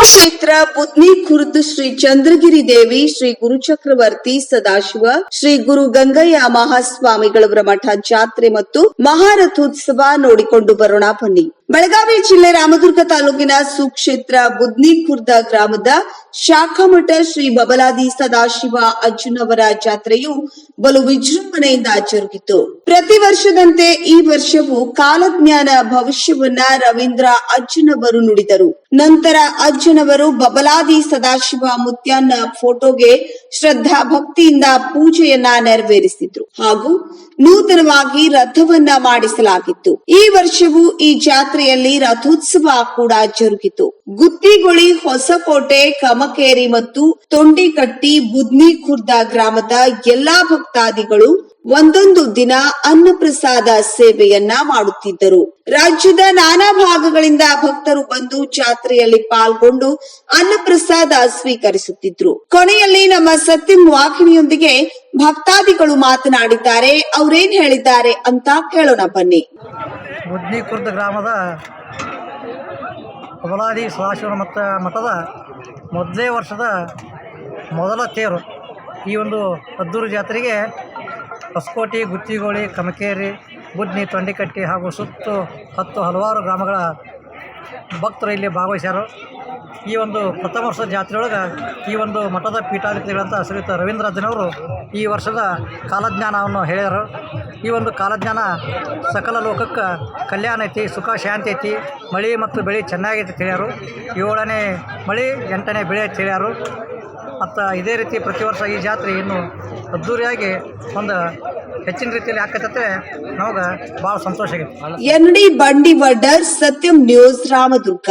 ಸುಕ್ಷೇತ್ರ ಬುದ್ನಿ ಖುರ್ದ್ ಶ್ರೀ ಚಂದ್ರಗಿರಿ ದೇವಿ ಶ್ರೀ ಗುರು ಚಕ್ರವರ್ತಿ ಸದಾಶಿವ, ಶ್ರೀ ಗುರು ಗಂಗಯ್ಯ ಮಹಾಸ್ವಾಮಿಗಳವರ ಮಠ ಜಾತ್ರೆ ಮತ್ತು ಮಹಾರಥೋತ್ಸವ ನೋಡಿಕೊಂಡು ಬರೋಣ ಬನ್ನಿ. ಬೆಳಗಾವಿ ಜಿಲ್ಲೆ ರಾಮದುರ್ಗ ತಾಲೂಕಿನ ಸುಕ್ಷೇತ್ರ ಬುದ್ನಿ ಖುರ್ದ ಗ್ರಾಮದ ಶಾಖಾಮಠ ಶ್ರೀ ಬಬಲಾದಿ ಸದಾಶಿವ ಅಜ್ಜುನವರ ಜಾತ್ರೆಯು ಬಲು ವಿಜೃಂಭಣೆಯಿಂದ ಜರುಗಿತು. ಪ್ರತಿ ವರ್ಷದಂತೆ ಈ ವರ್ಷವೂ ಕಾಲಜ್ಞಾನ ಭವಿಷ್ಯವನ್ನ ರವೀಂದ್ರ ಅಜ್ಜನವರು ನುಡಿದರು. ನಂತರ ಅಜ್ಜನವರು ಬಬಲಾದಿ ಸದಾಶಿವ ಮುತ್ಯನ್ನ ಫೋಟೋಗೆ ಶ್ರದ್ಧಾ ಭಕ್ತಿಯಿಂದ ಪೂಜೆಯನ್ನ ನೆರವೇರಿಸಿದ್ರು ಹಾಗೂ ನೂತನವಾಗಿ ರಥವನ್ನ ಮಾಡಿಸಲಾಗಿತ್ತು. ಈ ವರ್ಷವೂ ಈ ಜಾತ್ರೆಯಲ್ಲಿ ರಥೋತ್ಸವ ಕೂಡ ಜರುಗಿತು. ಗುತ್ತಿಗುಳಿ, ಹೊಸಕೋಟೆ, ಕಮಕೇರಿ ಮತ್ತು ತೊಂಡಿಕಟ್ಟಿ ಬುದ್ನಿ ಖುರ್ದ ಗ್ರಾಮದ ಎಲ್ಲಾ ಭಕ್ತಾದಿಗಳು ಒಂದೊಂದು ದಿನ ಅನ್ನಪ್ರಸಾದ ಸೇವೆಯನ್ನ ಮಾಡುತ್ತಿದ್ದರು. ರಾಜ್ಯದ ನಾನಾ ಭಾಗಗಳಿಂದ ಭಕ್ತರು ಬಂದು ಜಾತ್ರೆಯಲ್ಲಿ ಪಾಲ್ಗೊಂಡು ಅನ್ನಪ್ರಸಾದ ಸ್ವೀಕರಿಸುತ್ತಿದ್ರು. ಕೊನೆಯಲ್ಲಿ ನಮ್ಮ ಸತ್ಯಂ ವಾಹಿನಿಯೊಂದಿಗೆ ಭಕ್ತಾದಿಗಳು ಮಾತನಾಡಿದ್ದಾರೆ, ಅವರೇನ್ ಹೇಳಿದ್ದಾರೆ ಅಂತ ಕೇಳೋಣ ಬನ್ನಿ. ಬುದ್ನಿ ಕುರ್ದ ಗ್ರಾಮದ ಕಮಲಾದಿ ಸದಾಶಿವನ ಮತ್ತ ಮಠದ ಮೊದಲೇ ವರ್ಷದ ಮೊದಲ ತೇರು. ಈ ಒಂದು ಅದ್ದೂರು ಜಾತ್ರೆಗೆ ಹೊಸಕೋಟಿ, ಗುತ್ತಿಗೋಳಿ ಕಮಕೇರಿ ಬುದ್ನಿ, ತೊಂಡಿಕಟ್ಟಿ ಹಾಗೂ ಸುತ್ತು ಹತ್ತು ಹಲವಾರು ಗ್ರಾಮಗಳ ಭಕ್ತರು ಇಲ್ಲಿ ಭಾಗವಹಿಸ್ಯಾರು. ಈ ಒಂದು ಪ್ರಥಮ ವರ್ಷದ ಜಾತ್ರೆಯೊಳಗೆ ಈ ಒಂದು ಮಠದ ಪೀಠಾಧಿಪತಿಗಳಂತ ಶ್ರೀಯುತ ರವೀಂದ್ರಜ್ಜನವರು ಈ ವರ್ಷದ ಕಾಲಜ್ಞಾನವನ್ನು ಹೇಳ್ಯಾರು. ಈ ಒಂದು ಕಾಲಜ್ಞಾನ ಸಕಲ ಲೋಕಕ್ಕೆ ಕಲ್ಯಾಣ ಐತಿ, ಸುಖ, ಶಾಂತಿ ಐತಿ, ಮಳೆ ಮತ್ತು ಬೆಳೆ ಚೆನ್ನಾಗೈತಿ ತಿಳಿಯಾರು ಏಳನೇ ಮಳೆ, ಎಂಟನೇ ಬೆಳೆ ತಿಳಿಯಾರು ಮತ್ತು ಇದೇ ರೀತಿ ಪ್ರತಿ ವರ್ಷ ಈ ಜಾತ್ರೆ ಇನ್ನು ಅದ್ದೂರಿಯಾಗಿ ಒಂದು ಹೆಚ್ಚಿನ ರೀತಿಯಲ್ಲಿ ಹಾಕತ್ತೆ ನಮಗೆ ಭಾಳ ಸಂತೋಷ ಆಗೈತಿ. ಎನ್ ಡಿ ಬಂಡಿವಡ್ಡರ್ ಸತ್ಯಂ ನ್ಯೂಸ್, ರಾಮದುರ್ಗ.